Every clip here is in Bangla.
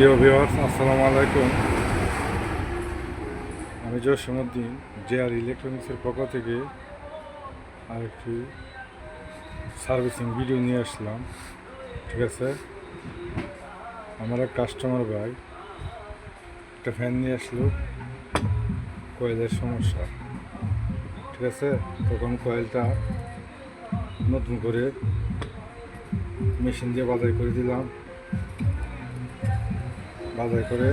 প্রিয় ভিওয়ার্স আসসালামু আলাইকুম। আমি জসীমউদ্দিন জে আর ইলেকট্রনিক্সের পক্ষ থেকে আরেকটি সার্ভিসিং ভিডিও নিয়ে আসলাম। ঠিক আছে? আমার এক কাস্টমার ভাই একটা ফ্যান নিয়ে আসলো, কয়েলের সমস্যা। ঠিক আছে? তখন কয়েলটা নতুন করে মেশিন দিয়ে বাজার করে দিলাম। বাজার করে।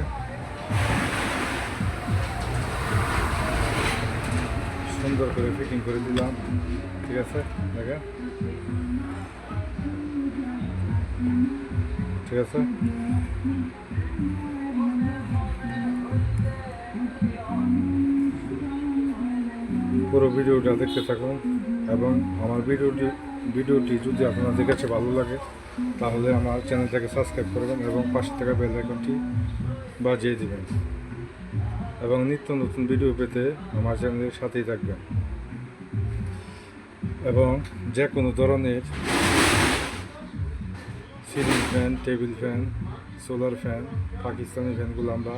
সুন্দর করে ফিটিং করে দিলাম। ঠিক আছে? দেখেন। ঠিক আছে? পুরো ভিডিওটা দেখতে থাকুন এবং আমার ভিডিওটি ভিডিওটি যদি আপনাদের কাছে ভালো লাগে তাহলে আমার চ্যানেলটাকে সাবস্ক্রাইব করবেন এবং পাশে থাকা বেল আইকনটি বাজিয়ে দিবেন। এবং নিত্য নতুন ভিডিও পেতে আমার চ্যানেলের সাথেই থাকবেন। এবং যে কোনো ধরনের ceiling fan, table fan, solar fan, Pakistani ফ্যানগুলো আমরা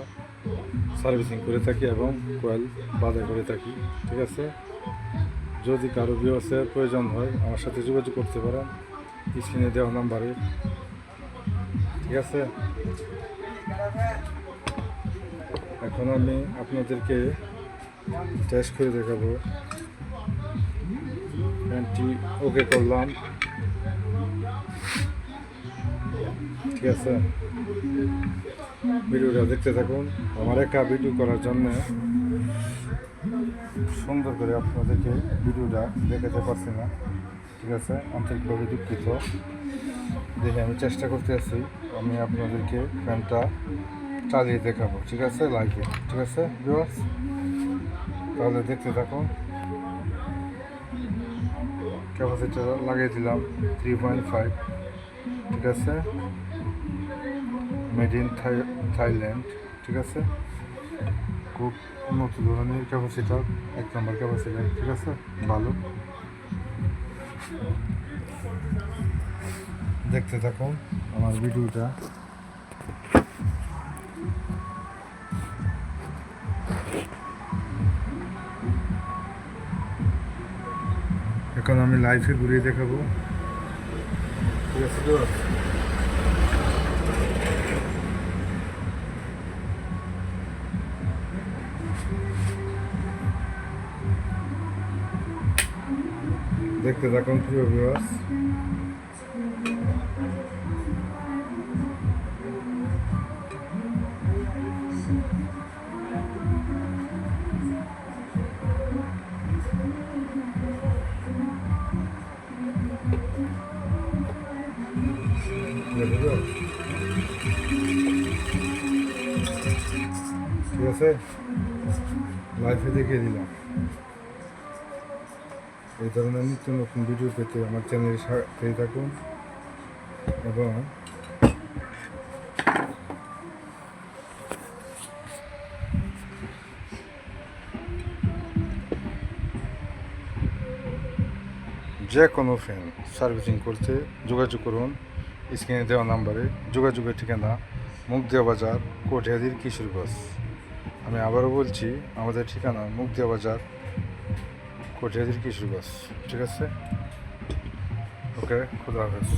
সার্ভিসিং করে থাকি এবং কয়েল বাজার করে থাকি, ঠিক আছে? যদি কারও বিওসের প্রয়োজন হয়, আমার সাথে যোগাযোগ করতে পারেন। স্ক্রিনে দেওয়া নাম্বারে। ঠিক আছে? এখন আমি আপনাদেরকে টেস্ট করে দেখাবো। প্যান্টটি ওকে করলাম। ঠিক আছে? ভিডিওটা দেখতে থাকুন। আমার একা ভিডিও করার জন্য সুন্দর করে আপনাদেরকে ভিডিওটা দেখাতে পারছি না। ঠিক আছে? আন্তরিকভাবে দুঃখিত। দেখে আমি চেষ্টা করতে আছি আমি আপনাদেরকে ফ্যানটা চালিয়ে দেখাবো, ঠিক আছে? লাইভে ঠিক আছে তাহলে দেখতে থাকুন। ক্যাপাসিটার লাগিয়ে দিলাম থ্রি পয়েন্ট ফাইভ ঠিক আছে? মেড ইন থাইল্যান্ড ঠিক আছে? খুব উন্নত ধরনের ক্যাপাসিটার এক নম্বর ক্যাপাসিটার ঠিক আছে? ভালো। দেখতে থাকুন আমার ভিডিওটা। এখন আমি লাইফে ঘুরিয়ে দেখাবো। ঠিক আছে দেখতে থাকুন প্রিয় ভিউয়ার্স ঠিক আছে? লাইফে দেখিয়ে দিলাম। এই ধরনের নিত্য নতুন ভিডিও পেতে আমার চ্যানেলের সাথে থাকুন। এবং যে কোনো ফ্যান সার্ভিসিং করতে যোগাযোগ করুন। স্ক্রিনে দেওয়া নাম্বারে যোগাযোগের ঠিকানা মুগদিয়া বাজার কোটিয়াদির কিশোরগঞ্জ। আমি আবারও বলছি, আমাদের ঠিকানা মুগদিয়া বাজার কোটিয়াদির কিশোরগঞ্জ ঠিক আছে? ওকে খুদা হাফেজ।